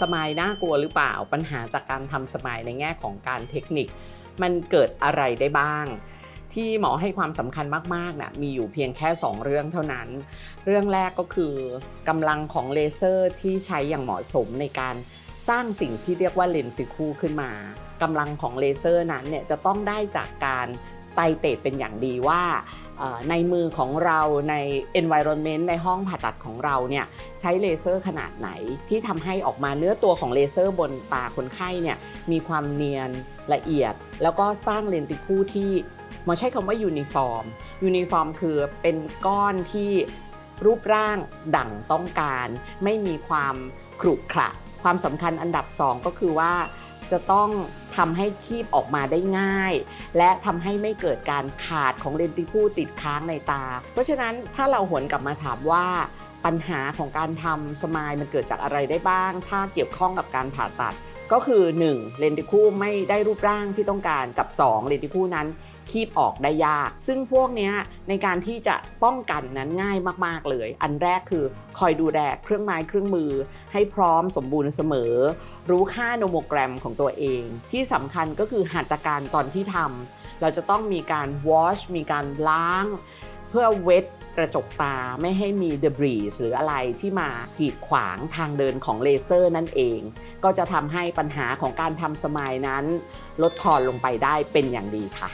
สมายน่ากลัวหรือเปล่า ปัญหาจากการทำสมายในแง่ของการเทคนิค มันเกิดอะไรได้บ้าง ที่หมอให้ความสำคัญมากๆนะมีอยู่เพียงแค่ 2 เรื่องเท่านั้น เรื่องแรกก็คือกำลังของเลเซอร์ที่ใช้อย่างเหมาะสมในการสร้างสิ่งที่เรียกว่าเลนติคูขึ้นมากำลังของเลเซอร์นั้นเนี่ยจะต้องได้จากการไตเตดเป็นอย่างดีว่า ในมือของเราใน environment ในห้องผ่าตัดของเราเนี่ยใช้เลเซอร์ขนาดไหนที่ทำให้ออกมาเนื้อตัวของเลเซอร์บนตาคนไข้เนี่ยมีความเนียนละเอียด แล้วก็สร้างเลนติคู่ที่หมอใช้คำว่ายูนิฟอร์มยูนิฟอร์มคือเป็นก้อนที่รูปร่างดั่งต้องการ ไม่มีความขรุขระความสำคัญอันดับ2ก็คือว่า จะต้องทำให้คีบออกมาได้ง่าย และทำให้ไม่เกิดการขาดของเลนติคูติดค้างในตา เพราะฉะนั้นถ้าเราหวนกลับมาถามว่าปัญหาของการทำสมายมันเกิดจากอะไรได้บ้าง ถ้าเกี่ยวข้องกับการผ่าตัด ก็คือ 1. เลนติคูไม่ได้รูปร่างที่ต้องการกับ 2 เลนติคูนั้น คีบออกได้ยาก ซึ่งพวกนี้ในการที่จะป้องกันนั้นง่ายมาก ๆ เลย อันแรกคือคอยดูแลเครื่องไม้เครื่องมือ ให้พร้อมสมบูรณ์เสมอ รู้ค่าโนโมแกรมของตัวเอง ที่สำคัญก็คือหัตถการตอนที่ทำเราจะต้องมีการ wash มีการล้าง เพื่อเวทกระจกตาไม่ให้มีเดบรีสหรืออะไรที่มากีดขวางทางเดินของเลเซอร์นั่นเอง ก็จะทำให้ปัญหาของการทำสมายนั้น ลดทอนลงไปได้เป็นอย่างดีค่ะ